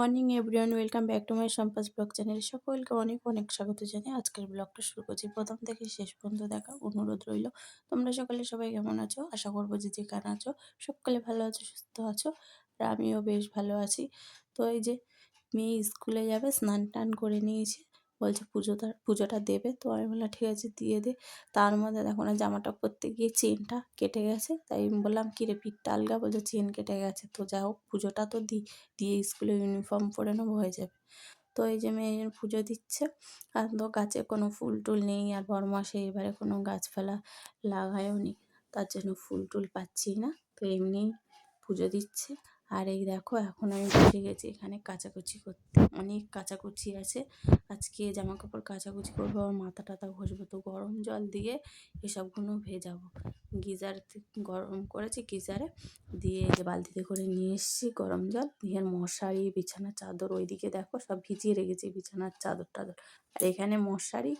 Morning, everyone. Welcome back to my সম্পাস blog channel. সকলকে অনেক অনেক স্বাগত জানিয়ে আজকের ব্লগটা শুরু করছি। প্রথম থেকে শেষ পর্যন্ত দেখা অনুরোধ রইল। তোমরা সকলে সবাই কেমন আছো? আশা করব যে যে যেখানে আছো, সকলে ভালো আছো, সুস্থ আছো, আর আমিও বেশ ভালো আছি। তো এই যে মেয়ে স্কুলে যাবে, স্নান টান করে নিয়েছি। বলছে পুজোটা পুজোটা দেবে। তো আমি বললাম, ঠিক আছে, দিয়ে দে। তার মধ্যে দেখো না, জামাটা পরতে গিয়ে চেনটা কেটে গেছে। তাই আমি বললাম, কী রে, পিঠটা আলগা? বলছে, চেন কেটে গেছে। তো যা হোক, পুজোটা তো দিই দিয়ে স্কুলে ইউনিফর্ম পরে নেব, হয়ে যাবে। তো এই যে মেয়ে পুজো দিচ্ছে, আর তো গাছে কোনো ফুল টুল নেই, আর বড়মাসে এবারে কোনো গাছপালা লাগায়ও নি। তার জন্য ফুল টুল পাচ্ছি না। তো এমনি পুজো দিচ্ছে। আর এই দেখো, এখন আমি বসে গেছি এখানে কাচাকুচি করতে। অনেক কাচাকুচি আছে। আজকে জামা কাপড় কাচাকুচি করব আর মাথা টাথা ঘষবো। তো গরম জল দিয়ে এসবগুলো ভেজাবো। গিজার গরম করেছি গিজারে। দিয়ে যে বালতিতে করে নিয়ে এসেছি গরম জল। দিয়ে মশারি, বিছানার চাদর ওইদিকে দেখো, সব ভিজিয়ে রেখেছি বিছানার চাদর টাদর। আর এখানে মশারি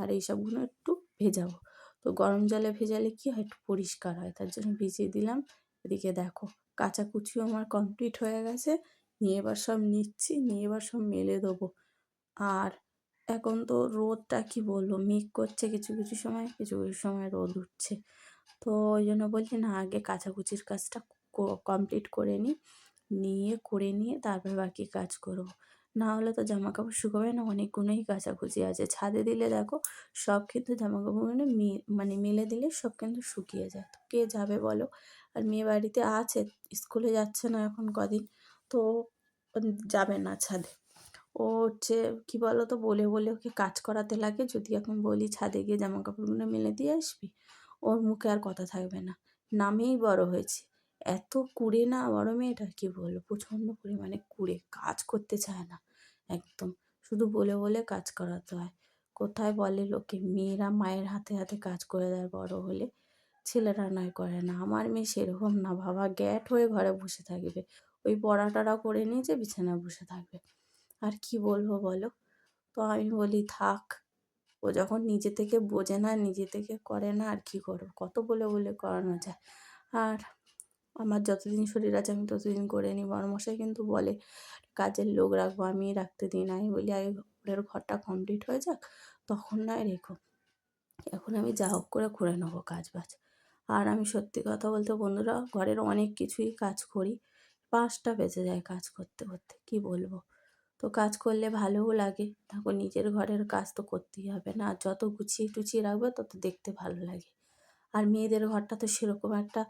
আর এইসবগুলো একটু ভেজাবো। তো গরম জলে ভেজালে কি হয়? একটু পরিষ্কার হয়। তার জন্য ভিজিয়ে দিলাম। এদিকে দেখো কাচাকুচিও আমার কমপ্লিট হয়ে গেছে। নিয়ে এবার সব নিচ্ছি, নিয়ে এবার সব মেলে দেবো। আর এখন তো রোদটা কি বলব? মেঘ করছে কিছু কিছু সময়, কিছু কিছু সময় রোদ উঠছে। তো ওই জন্য বলছি না, আগে কাচাকুচির কাজটা কমপ্লিট করে নিই। নিয়ে, করে নিয়ে তারপর বাকি কাজ করব। না হলে তো জামা কাপড় শুকোবে না, অনেকগুলোই কাচাকুচি আছে। ছাদে দিলে দেখো, সব কিন্তু জামা কাপড়গুলো মানে মেলে দিলে সব কিন্তু শুকিয়ে যায়। তো কে যাবে বলো? আর মেয়ে বাড়িতে আছে, স্কুলে যাচ্ছে না এখন কদিন, তো যাবে না ছাদে। ও হচ্ছে, কী বলো তো বলে বলে ওকে কাজ করাতে লাগে, যদি এখন বলি ছাদে গিয়ে জামা কাপড়গুলো মেলে দিয়ে আসবি, ওর মুখে আর কথা থাকবে না। নামেই বড় হয়েছে। এত কুড়ে না বড় মেয়েটা, কী বলব, প্রচণ্ড পরিমাণে কুড়ে, কাজ করতে চায় না। একদম। শুধু বলে বলে কাজ করাতে হয়। কোথায় বলে লোকে? মেয়েরা মায়ের হাতে হাতে কাজ করে দেয় বড় হলে। ছেলেরা নয়, করে না। আমার মেয়ে সেরকম না বাবা। গ্যাট হয়ে ঘরে বসে থাকবে। ওই পড়া টড়া করে নিয়েছে বিছানায় বসে থাকবে। আর কি বলব বলো? তো আমি বলি, থাক। ও যখন নিজে থেকে বোঝে না, নিজে থেকে করে না, আর কি করব? কত বলে বলে করানো যায়। আর আমার যতদিন শরীর আছে আমি ততদিন করে নিই। বড়মশাই কিন্তু বলে, কাজের লোক রাখব আমি, রাখতে দিই না। আমি বলি আগে ওদের ঘরটা কমপ্লিট হয়ে যাক, তখন নয় রেখো। এখন আমি যা হোক করে করে নেব কাজ বাজ আর আমি সত্যি কথা বলতে বন্ধুরা, ঘরের অনেক কিছুই কাজ করি। পাঁচটা বেজে যায় কাজ করতে করতে, কি বলব? তো কাজ করলে ভালোও লাগে। দেখো, নিজের ঘরের কাজ তো করতেই হবে না। যত গুছিয়ে টুছিয়ে রাখবে, তত দেখতে ভালো লাগে। আর মেয়েদের ঘরটা তো সেরকম একটা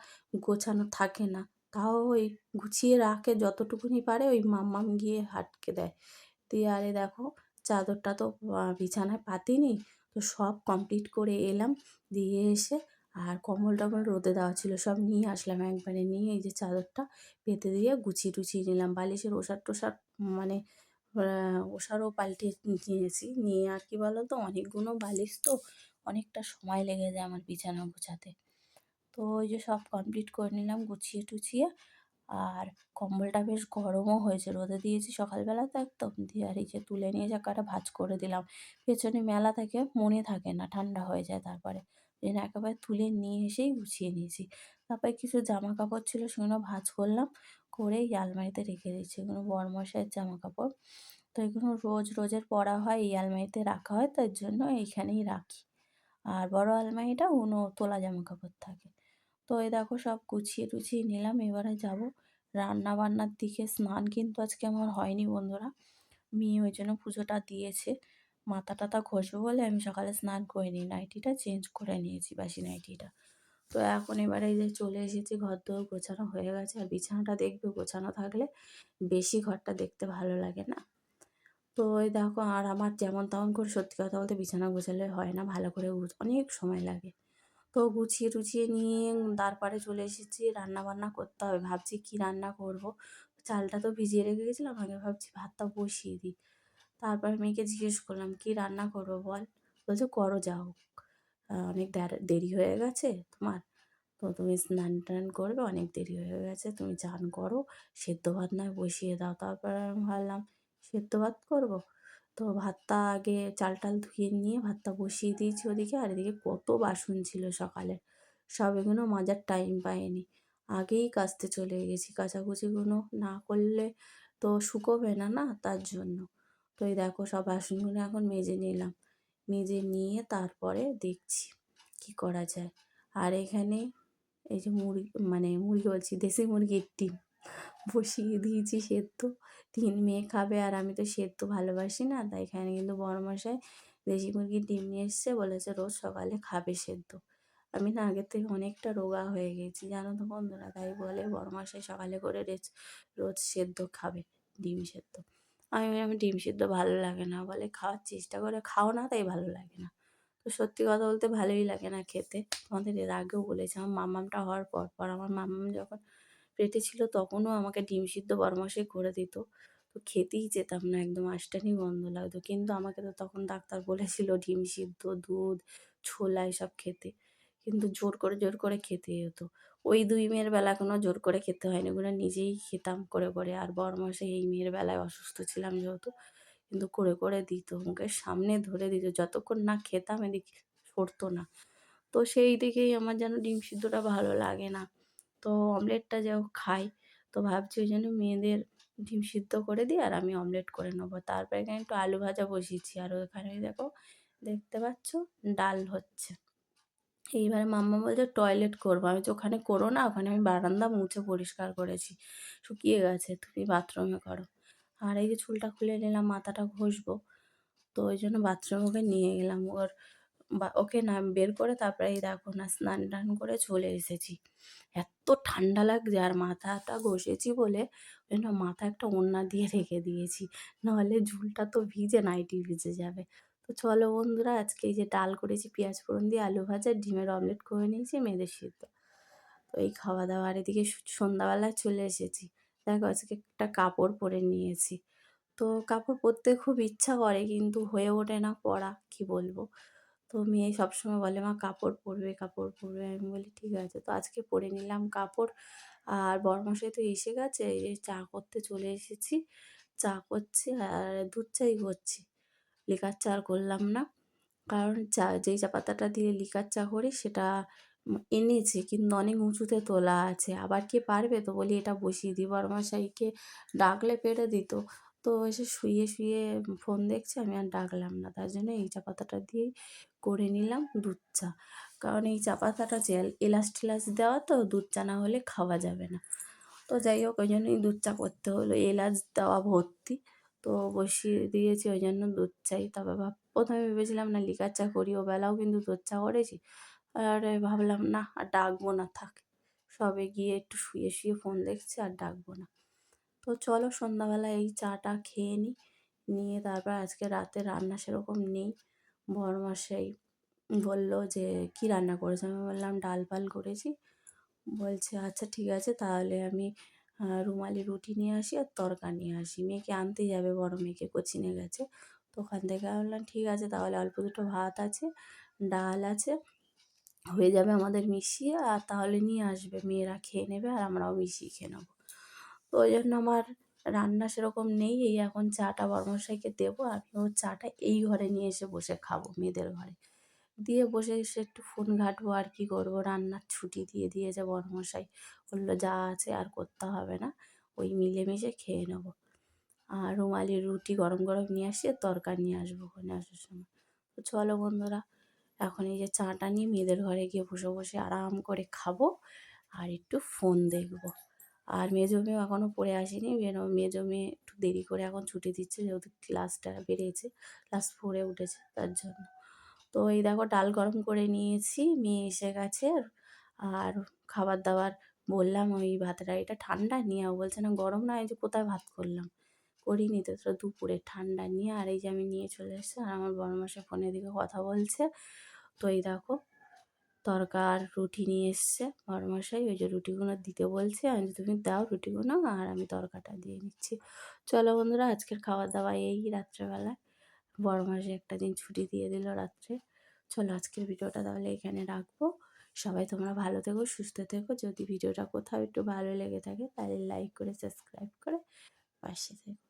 গোছানো থাকে না। তাও ওই গুছিয়ে রাখে, যতটুকুনি পারে ওই মাম্মাম গিয়ে হাটকে দেয়। দিয়ে আরে দেখো, চাদরটা তো বিছানায় পাতিনি, তো সব কমপ্লিট করে এলাম। দিয়ে এসে আর কম্বল টম্বল রোদে দেওয়া ছিল, সব নিয়ে আসলাম একবারে। নিয়ে এই যে চাদরটা পেতে দিয়ে গুছিয়ে টুছিয়ে নিলাম। বালিশের ওষার টোষার মানে ওষারও পাল্টে নিয়েছি। নিয়ে আর কি বলো তো অনেকগুলো বালিশ তো অনেকটা সময় লেগে যায় আমার বিছানা গোছাতে। তো ওই যে সব কমপ্লিট করে নিলাম, গুছিয়ে টুছিয়ে। আর কম্বলটা বেশ গরমও হয়েছে, রোদে দিয়েছি সকালবেলা তো একদম। দিয়ে আর এই যে তুলে নিয়ে কাটা ভাজ করে দিলাম। পেছনে মেলা থাকে মনে থাকে না, ঠান্ডা হয়ে যায় তারপরে। জন্য একেবারে তুলে নিয়ে এসেই গুছিয়ে নিয়েছি। তারপরে কিছু জামা কাপড় ছিল সেগুলো ভাজ করলাম, করে এই আলমারিতে রেখে দিচ্ছি এগুলো বরমশাইয়ের জামা কাপড় তো এগুলো রোজ রোজের পরা হয়, এই আলমারিতে রাখা হয়, তার জন্য এইখানেই রাখি। আর বড় আলমারিটা উনো তোলা জামা কাপড় থাকে। তো এই দেখো সব গুছিয়ে টুছিয়ে নিলাম, এবারে যাব রান্না বান্নার দিকে। স্নান কিন্তু আজকে আমার হয়নি বন্ধুরা, মেয়ে ওই জন্য পুজোটা দিয়েছে। মাথা টাথা ঘষবো বলে আমি সকালে স্নান করে নিই নাইটিটা চেঞ্জ করে নিয়েছি, বাসি নাইটিটা। তো এখন এবারে যে চলে এসেছি ঘর দোর গোছানো হয়ে গেছে। আর বিছানাটা দেখবে, গোছানো থাকলে বেশি ঘরটা দেখতে ভালো লাগে না। তো ওই দেখো, আর আমার যেমন তেমন করে সত্যি কথা বলতে বিছানা গোছালে হয় না, ভালো করে অনেক সময় লাগে। তো গুছিয়ে টুছিয়ে নিয়ে তারপরে চলে এসেছি রান্না বান্না করতে হবে। ভাবছি কি রান্না করব? চালটা তো ভিজিয়ে রেখে গেছিলাম, আগে ভাবছি ভাতটা বসিয়ে দিই। তারপর মেয়েকে জিজ্ঞেস করলাম, কি রান্না করব বল? বলছে, করো যাও অনেক দেরি হয়ে গেছে তোমার। তো তুমি স্নান টান করবে, অনেক দেরি হয়ে গেছে, তুমি চান করো, সেদ্ধ ভাত নয় বসিয়ে দাও। তারপর আমি ভাবলাম সেদ্ধ ভাত করব। তো ভাতটা আগে চাল টাল ধুয়ে নিয়ে ভাতটা বসিয়ে দিয়েছি ওদিকে। আর এদিকে কত বাসন ছিল সকালে। সব এগুলো মাজার টাইম পাইনি। আগেই কাচতে চলে গেছি। কাচাকুচিগুলো না করলে তো শুকোবে না না? তার জন্য। তো এই দেখো সব বাসনগুলো এখন মেজে নিলাম। মেজে নিয়ে তারপরে দেখছি কি করা যায়। আর এখানে এই যে মুরগি মানে মুরগি বলছি, দেশি মুরগির ডিম। বসিয়ে দিয়েছি সেদ্ধ। তিন মেয়ে খাবে আর আমি তো সেদ্ধ ভালোবাসি না, তাই এখানে কিন্তু বড় মশাই দেশি মুরগির ডিম নিয়ে এসছে, বলেছে রোজ সকালে খাবে সেদ্ধ। আমি না আগের থেকে অনেকটা রোগা হয়ে গেছি, জানো তো বন্ধুরা, তাই বলে বড় মশাই সকালে করে রোজ সেদ্ধ খাবে, ডিম সেদ্ধ। আমি আমি ডিম সেদ্ধ ভালো লাগে না, বলে খাওয়ার চেষ্টা করে খাও না, তাই ভালো লাগে না। তো সত্যি কথা বলতে ভালোই লাগে না খেতে। আমাদের এর আগেও বলেছি, আমার মামামটা হওয়ার পর পর, আমার মামাম যখন পেটে ছিল তখনও আমাকে ডিম সিদ্ধ বরমাসে করে দিত। তো খেতেই যেতাম না, একদম আষ্টানি গন্ধ লাগতো। কিন্তু আমাকে তো তখন ডাক্তার বলেছিল ডিম সিদ্ধ, দুধ, ছোলা এসব খেতে। কিন্তু জোর করে জোর করে খেতে হতো। ওই দুই মেয়ের বেলা কোনো জোর করে খেতে হয়নি। ওগুলো নিজেই খেতাম করে করে। আর বরমাসে এই মেয়ের বেলায় অসুস্থ ছিলাম যেহেতু। কিন্তু করে করে দিত, মুখের সামনে ধরে দিত। যতক্ষণ না খেতাম এদিকে সরতো না। তো সেই দিকেই আমার যেন ডিম সিদ্ধটা ভালো লাগে না। তো অমলেটটা যাও খাই। তো ভাবছি ওই জন্য মেয়েদের ডিম সিদ্ধ করে দিই আর আমি অমলেট করে নেব। তারপরে এখানে একটু আলু ভাজা বসিয়েছি আর ওখানে দেখো, দেখতে পাচ্ছ ডাল হচ্ছে। এইবারে মাম্মা বলছে টয়লেট করব। আমি তো ওখানে করো না, ওখানে আমি বারান্দা মুছে পরিষ্কার করেছি। শুকিয়ে গেছে, তুমি বাথরুমে করো। আর এই যে চুলটা খুলে নিলাম, মাথাটা ঘষবো। তো ওই জন্য বাথরুমে ওকে নিয়ে গেলাম। ওর বা ওকে না বের করে তারপরে এই দেখো না স্নান টান করে চলে এসেছি। এত ঠান্ডা লাগছে আর মাথাটা ঘষেছি বলে ওই জন্য মাথা একটা ওড়না দিয়ে রেখে দিয়েছি। নাহলে ঝুলটা তো ভিজে নাইটি ভিজে যাবে। তো চলো বন্ধুরা, আজকে এই যে ডাল করেছি, পেঁয়াজ ফোড়ন দিয়ে, আলু ভাজা, ডিমের অমলেট করে নিয়েছি, মেয়েদের সিদ্ধ। তো এই খাওয়া দাওয়া এদিকে সন্ধ্যাবেলায় চলে এসেছি। দেখো আজকে একটা কাপড় পরে নিয়েছি। তো কাপড় পরতে খুব ইচ্ছা করে কিন্তু হয়ে ওঠে না পরা কি বলব? তো মেয়ে সবসময় বলে, মা, কাপড় পরবে কাপড় পরবে। আমি বলি, ঠিক আছে। তো আজকে পরে নিলাম কাপড়। আর বরমশাই তো এসে গেছে, এই যে চা করতে চলে এসেছি। চা করছি আর দুধ চাই করছি। লিকার চা আর করলাম না। কারণ চা, যেই চা পাতাটা দিয়ে লিকার চা করি, সেটা এনেছে, কিন্তু অনেক উঁচুতে তোলা আছে। আবার কে পারবে? তো বলি, এটা বসিয়ে দিই। বরমশাইকে ডাকলে পেরে দিত। তো এসে শুয়ে শুয়ে ফোন দেখছে, আমি আর ডাকলাম না। তার জন্য এই চা পাতাটা দিয়েই করে নিলাম দুধ চা। কারণ এই চা পাতাটা যে এলাচ টেলাচ দেওয়া তো, দুধ চা না হলে খাওয়া যাবে না। তো যাই হোক, ওই জন্যই দুধ চা করতে হলো। এলাচ দেওয়া ভর্তি, তো বসিয়ে দিয়েছি ওই জন্য দুধ চাই। তবে ভাব, প্রথমে ভেবেছিলাম না লিকার চা করি ও বেলাও কিন্তু দুধ চা করেছি। আর ভাবলাম, না, আর ডাকবো না, থাক। সবে গিয়ে একটু শুয়ে শুয়ে ফোন দেখছি, আর ডাকবো না। তো চলো সন্ধ্যাবেলা এই চাটা খেয়ে নিই নিয়ে তারপর আজকে রাতে রান্না সেরকম নেই। বরমাসাই বলল যে, কি রান্না করেছে? আমি বললাম, ডাল ফাল করেছি। বলছে আচ্ছা ঠিক আছে, তাহলে আমি রুমালি রুটি নিয়ে আসি আর তরকা নিয়ে আসি। মেয়েকে আনতে যাবে, বড় মেয়েকে কোচিনে গেছে। তো ওখান থেকে আমি বললাম, ঠিক আছে, তাহলে অল্প দুটো ভাত আছে, ডাল আছে, হয়ে যাবে আমাদের মিশিয়ে, আর তাহলে নিয়ে আসবে, মেয়েরা খেয়ে নেবে আর আমরাও মিশিয়ে খেয়ে নেব। তো ওই জন্য আমার রান্না সেরকম নেই। এই এখন চাটা বর্মশাইকে দেবো আমি ওর চাটা এই ঘরে নিয়ে এসে বসে খাব মেয়েদের ঘরে। দিয়ে বসে এসে একটু ফোন ঘাঁটবো, আর কি করব? রান্নার ছুটি দিয়ে দিয়েছে বর্মশাই বলল, যা আছে আর করতে হবে না, ওই মিলেমিশে খেয়ে নেব। আর রুমালি রুটি গরম গরম নিয়ে আসি তরকারি নিয়ে আসব ওখানে আসার সময়। তো চলো বন্ধুরা, এখন এই যে চাটা নিয়ে মেয়েদের ঘরে গিয়ে বসে বসে আরাম করে খাব, আর একটু ফোন দেখব। আর মেজো মেয়েও এখনও পড়ে আসেনি। মেজো মেয়ে একটু দেরি করে এখন ছুটি দিচ্ছে, যেহেতু ক্লাসটা বেড়েছে, ক্লাস ফোরে উঠেছে তার জন্য। তো এই দেখো, ডাল গরম করে নিয়েছি, মেয়ে এসে গেছে। আর খাবার দাবার বললাম, ওই ভাতটা, এটা ঠান্ডা, নিয়ে বলছে, না, গরম না, এই যে কোথায় ভাত করলাম? করিনি তো তোরা দুপুরে ঠান্ডা, নিয়ে, আর এই যে আমি নিয়ে চলে এসেছি, আর আমার বড় মাসে ফোনের দিকে কথা বলছে। তো এই দেখো তরকার রুটি নিয়ে এসছে। বড়মশাই, ওই যে রুটিগুলো দিতে বলছে। আমি তুমি দাও রুটিগুলো আর আমি তরকাটা দিয়ে নিচ্ছি। চলো বন্ধুরা, আজকের খাওয়া দাওয়া এই রাত্রেবেলায়। বড়মাসে একটা দিন ছুটি দিয়ে দিল রাত্রে। চলো আজকের ভিডিওটা তাহলে এখানে রাখব। সবাই তোমরা ভালো থেকো, সুস্থ থেকো। যদি ভিডিওটা কোথাও একটু ভালো লেগে থাকে, তাহলে লাইক করে সাবস্ক্রাইব করে পাশে থেকো।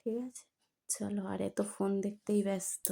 ঠিক আছে? চলো, আর এত ফোন দেখতেই ব্যস্ত।